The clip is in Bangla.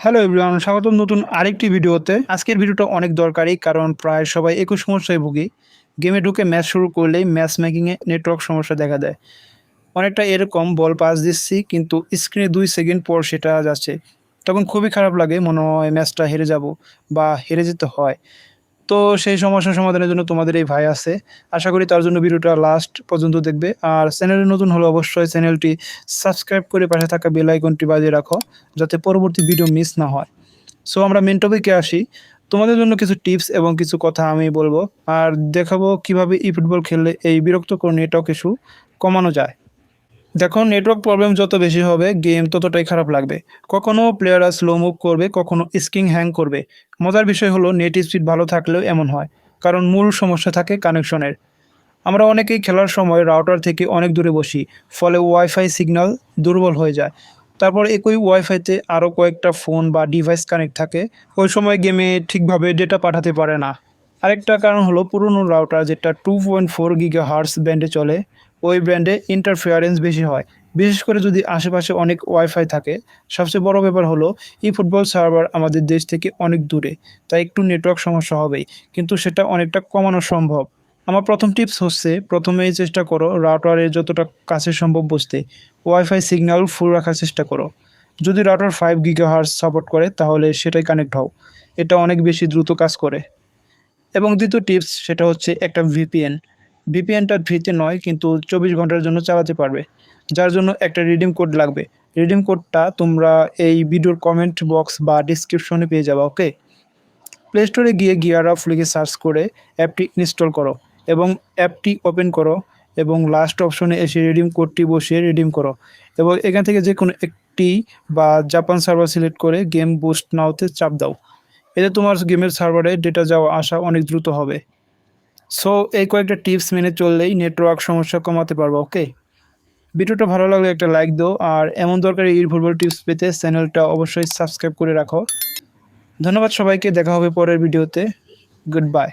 হ্যালো এভরিওয়ান স্বাগতম নতুন আরেকটি ভিডিওতে। আজকের ভিডিওটা অনেক দরকারি, কারণ প্রায় সবাই একুশ সমস্যায় ভুগি। গেমে ঢুকে ম্যাচ শুরু করলেই ম্যাচ মেকিংয়ে নেটওয়ার্ক সমস্যা দেখা দেয়। অনেকটা এরকম বল পাস দিচ্ছি, কিন্তু স্ক্রিনে দুই সেকেন্ড পর সেটা যাচ্ছে। তখন খুবই খারাপ লাগে, মনে হয় ম্যাচটা হেরে যাব বা হেরে যেতে হয়। তো সেই সমস্যা সমাধানের জন্য তোমাদের এই ভাই আছে। আশা করি তার জন্য ভিডিওটা লাস্ট পর্যন্ত দেখবে। আর চ্যানেলে নতুন হলে অবশ্যই চ্যানেলটি সাবস্ক্রাইব করে পাশে থাকা বেল আইকনটি বাজিয়ে রাখো, যাতে পরবর্তী ভিডিও মিস না হয়। সো আমরা মেন টপিকে আসি। তোমাদের জন্য কিছু টিপস এবং কিছু কথা আমি বলব। আর দেখাবো কীভাবে ই ফুটবল খেললে এই বিরক্তকর নেটওয়ার্ক ইস্যু কমানো যায়। দেখো নেটওয়ার্ক প্রবলেম যত বেশি হবে গেম ততটাই খারাপ লাগবে। কখনো প্লেয়াররা স্লো মুভ করবে, কখনো স্কিং হ্যাং করবে। মজার বিষয় হলো নেট স্পিড ভালো থাকলেও এমন হয়, কারণ মূল সমস্যা থাকে কানেকশনের আমরা অনেকেই খেলার সময় রাউটার থেকে অনেক দূরে বসি, ফলে ওয়াইফাই সিগন্যাল দুর্বল হয়ে যায়। তারপর একই ওয়াইফাইতে আরও কয়েকটা ফোন বা ডিভাইস কানেক্ট থাকে, ওই সময় গেমে ঠিকভাবে ডেটা পাঠাতে পারে না। আরেকটা কারণ হলো, পুরনো রাউটার যেটা two point four giga hertz ব্যান্ডে চলে ওই ব্র্যান্ডে ইন্টারফেয়ারেন্স বেশি হয়। বিশেষ করে যদি আশেপাশে অনেক ওয়াইফাই থাকে, সবচেয়ে বড় ব্যাপার হলো ই ফুটবল সার্ভার আমাদের দেশ থেকে অনেক দূরে, তাই একটু নেটওয়ার্ক সমস্যা হবেই, কিন্তু সেটা অনেকটা কমানো সম্ভব। আমার প্রথম টিপস হচ্ছে, প্রথমেই চেষ্টা করো রাউটারের যতটা কাছে সম্ভব বসতে ওয়াইফাই সিগন্যাল ফুল রাখার চেষ্টা করো। যদি router five giga hertz support করে, তাহলে সেটাই কানেক্ট হও। এটা অনেক বেশি দ্রুত কাজ করে। এবং দ্বিতীয় টিপস সেটা হচ্ছে একটা ভিপিএন ভিপিএনটা ফ্রিতে নয়, কিন্তু চব্বিশ ঘণ্টার জন্য চালাতে পারবে। যার জন্য একটা রিডিম কোড লাগবে। রিডিম কোডটা তোমরা এই ভিডিওর কমেন্ট বক্স বা ডিসক্রিপশনে পেয়ে যাবে ওকে প্লে স্টোরে গিয়ে গিয়ার অফ লিখে সার্চ করে অ্যাপটি ইনস্টল করো এবং অ্যাপটি ওপেন করো এবং লাস্ট অপশনে এসে রিডিম কোডটি বসিয়ে রিডিম করো। এবং এখান থেকে যে কোনো একটি বা জাপান সার্ভার সিলেক্ট করে গেম বুস্ট নাওতে চাপ দাও। এতে তোমার গেমের সার্ভারে ডেটা যাওয়া আসা অনেক দ্রুত হবে। সো এই কয়েকটা টিপস মেনে চললেই নেটওয়ার্ক সমস্যা কমাতে পারব ওকে ভিডিওটা ভালো লাগলে একটা লাইক দো আর এমন দরকারি ফুটবল টিপস পেতে চ্যানেলটা অবশ্যই সাবস্ক্রাইব করে রাখো। ধন্যবাদ সবাইকে, দেখা হবে পরের ভিডিওতে। Good bye